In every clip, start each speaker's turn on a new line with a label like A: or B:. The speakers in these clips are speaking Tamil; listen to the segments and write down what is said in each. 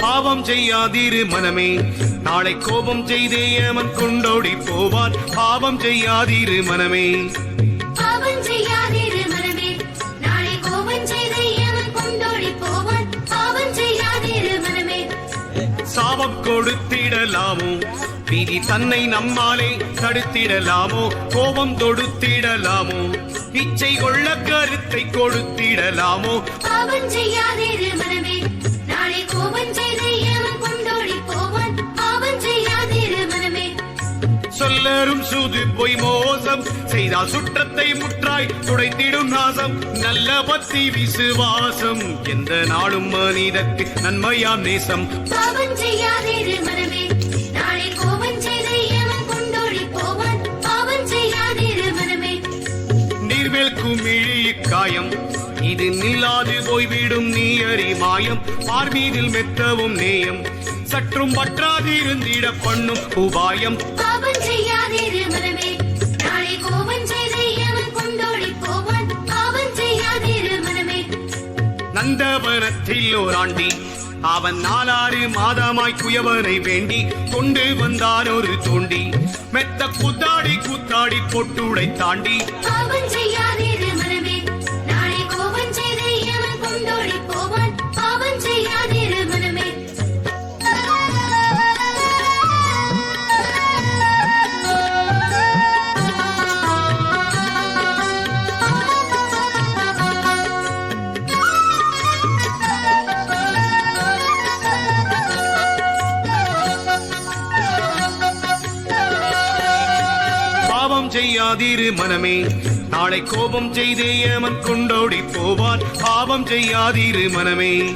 A: பாவம் செய்யாதிரு மனமே. நாளை கோபம் செய்தே அவன் கொண்டோடி போவான் பாவம் செய்யாதிரு மனமே.
B: எவன் கொண்டோடி போவான் பாவம் செய்யாதிரு மனமே.
A: சாபம் கொடுத்திடலாமோ? விதி தன்னை நம்மாலே தடுத்திடலாமோ? கோபம் தொடுத்திடலாமோ? இச்சை கொள்ள கருத்தை கொடுத்திடலாமோ?
B: பாவம் செய்யாதிரு
A: சொல்லரும் சூது பொய் மோசம். செய்தால் சுற்றத்தை முற்றாய் துடைத்திடும் நாசம். நல்ல பக்தி விசுவாசம் எந்த நாளும் மனிதற்கு நன்மையாம் நேசம்.
B: பாவம் செய்யாதிரு மனமே நாளை கோபம் செய்து கொண்டோடி போவான்? பாவம் மனமே
A: இது நில்லாது போய்விடும் நீ அறி மாயம் பார்மீதில் மெத்தவும் நேயம். சற்றும் பற்றாதிருந்திட பண்ணும் உபாயம். நந்தவனத்தில் ஓராண்டி. அவன் நாலாறு மாதமாய் குயவனை வேண்டி கொண்டு வந்தான் ஒரு தோண்டி. மெத்த குத்தாடி குத்தாடி பொட்டுடை தாண்டி
B: செய்யாதிரு மனமே. நாளை கோபம் செய்தே
A: ஏமன் கொண்டோடி போவான் பாவம் செய்யாதிரு மனமே.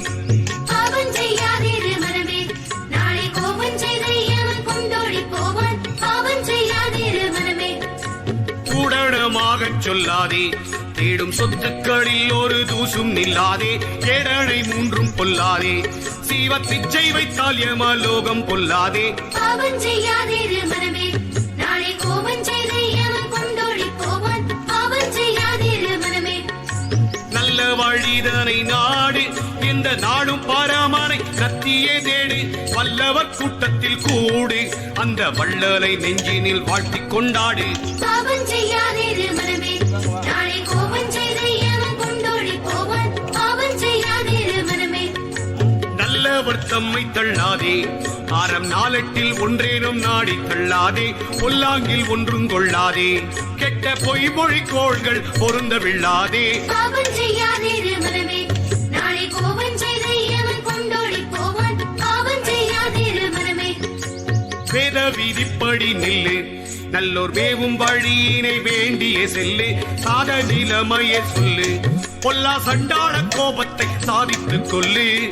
A: சொல்லாதே. தேடும் சொத்துக்களில் ஒரு தூசும் நில்லாதே. கேடனை மூன்றும் பொல்லாதே. சீவ பிச்சை வைத்தால் யமலோகம் பொல்லாதே.
B: பாவம் செய்யாதிரு
A: வழிதனை நாடு. இந்த நாடும் பாராமனை கத்தியே தேடு. வல்லவர் கூட்டத்தில் கூடு. அந்த வள்ளலை நெஞ்சினில் வாழ்த்திக் கொண்டாடு. நல்லவர் தம்மை தள்ளாதே. ஆரம் நாளெட்டில் ஒன்றேனும் நாடி தள்ளாதே பொல்லாங்கில் ஒன்றும் கொள்ளாதே. கெட்ட பொய் மொழி கோள்கள் பொருந்த விழாதே. வேத விதிப்படி நில்லு. நல்லோர் வேவும் வழியினை வேண்டிய செல்லு. சாத நிலைமையை சொல்லு. பொல்லா சண்டாள கோபத்தை சாதித்துக் கொள்ளு